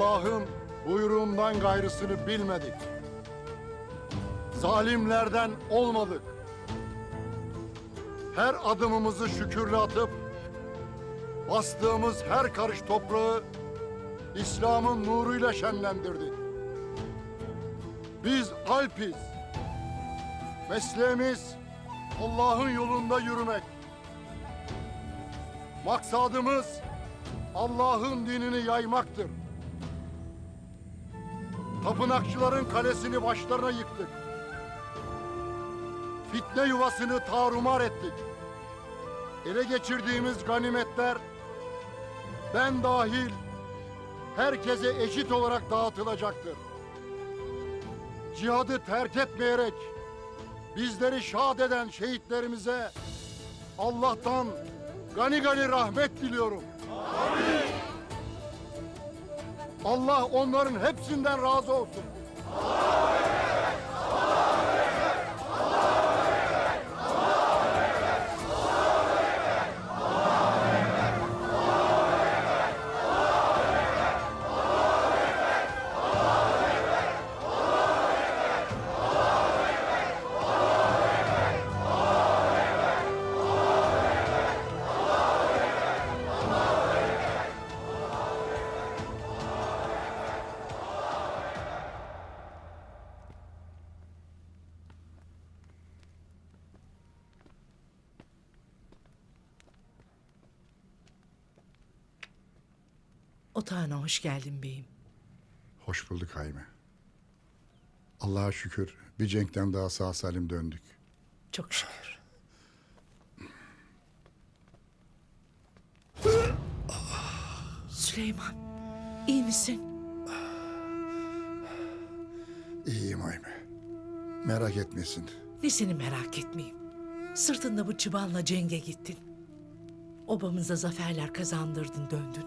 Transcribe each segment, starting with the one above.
Allah'ım buyruğumdan gayrısını bilmedik. Zalimlerden olmadık. Her adımımızı şükürle atıp bastığımız her karış toprağı İslam'ın nuruyla şenlendirdik. Biz Alpiz. Mesleğimiz Allah'ın yolunda yürümek. Maksadımız Allah'ın dinini yaymaktır. Tapınakçıların kalesini başlarına yıktık. Fitne yuvasını tarumar ettik. Ele geçirdiğimiz ganimetler ben dahil herkese eşit olarak dağıtılacaktır. Cihadı terk etmeyerek bizleri şad eden şehitlerimize Allah'tan gani gani rahmet diliyorum. Allah onların hepsinden razı olsun. Otağına hoş geldin beyim. Hoş bulduk Hayme. Allah'a şükür bir cenkten daha sağ salim döndük. Çok şükür. Süleyman, iyi misin? İyiyim Hayme. Merak etmesin. Nesini merak etmeyeyim. Sırtında bu çıbanla cenge gittin. Obamıza zaferler kazandırdın döndün.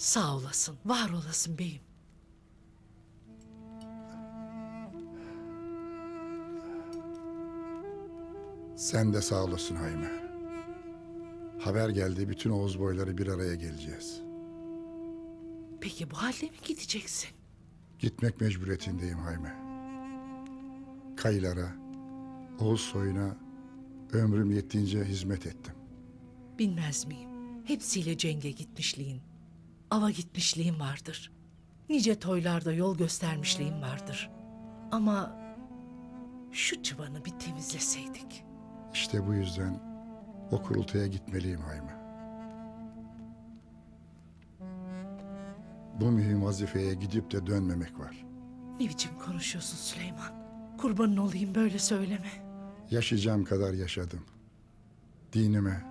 Sağ olasın, var olasın beyim. Sen de sağ olasın Hayme. Haber geldi bütün Oğuz boyları bir araya geleceğiz. Peki bu halde mi gideceksin? Gitmek mecburiyetindeyim Hayme. Kayılara, Oğuz soyuna ömrüm yettiğince hizmet ettim. Bilmez miyim? Hepsiyle cenge gitmişliğin, ava gitmişliğin vardır. Nice toylarda yol göstermişliğin vardır. Ama şu çıbanı bir temizleseydik. İşte bu yüzden o kurultaya gitmeliyim Hayme. Bu mühim vazifeye gidip de dönmemek var. Ne biçim konuşuyorsun Süleyman? Kurbanın olayım böyle söyleme. Yaşayacağım kadar yaşadım. Dinime,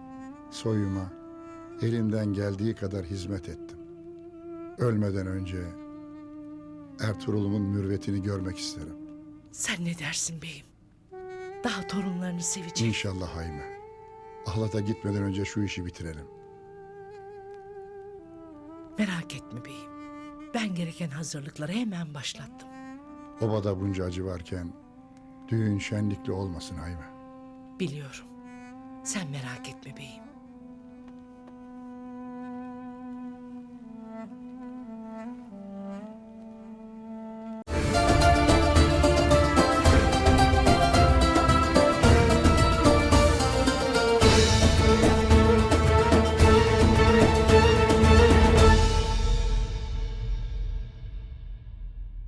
soyuma, elimden geldiği kadar hizmet ettim. Ölmeden önce Ertuğrul'umun mürvetini görmek isterim. Sen ne dersin beyim? Daha torunlarını sevecek. İnşallah Hayme. Ahlat'a gitmeden önce şu işi bitirelim. Merak etme beyim. Ben gereken hazırlıkları hemen başlattım. Obada bunca acı varken düğün şenlikli olmasın Hayme. Biliyorum. Sen merak etme beyim.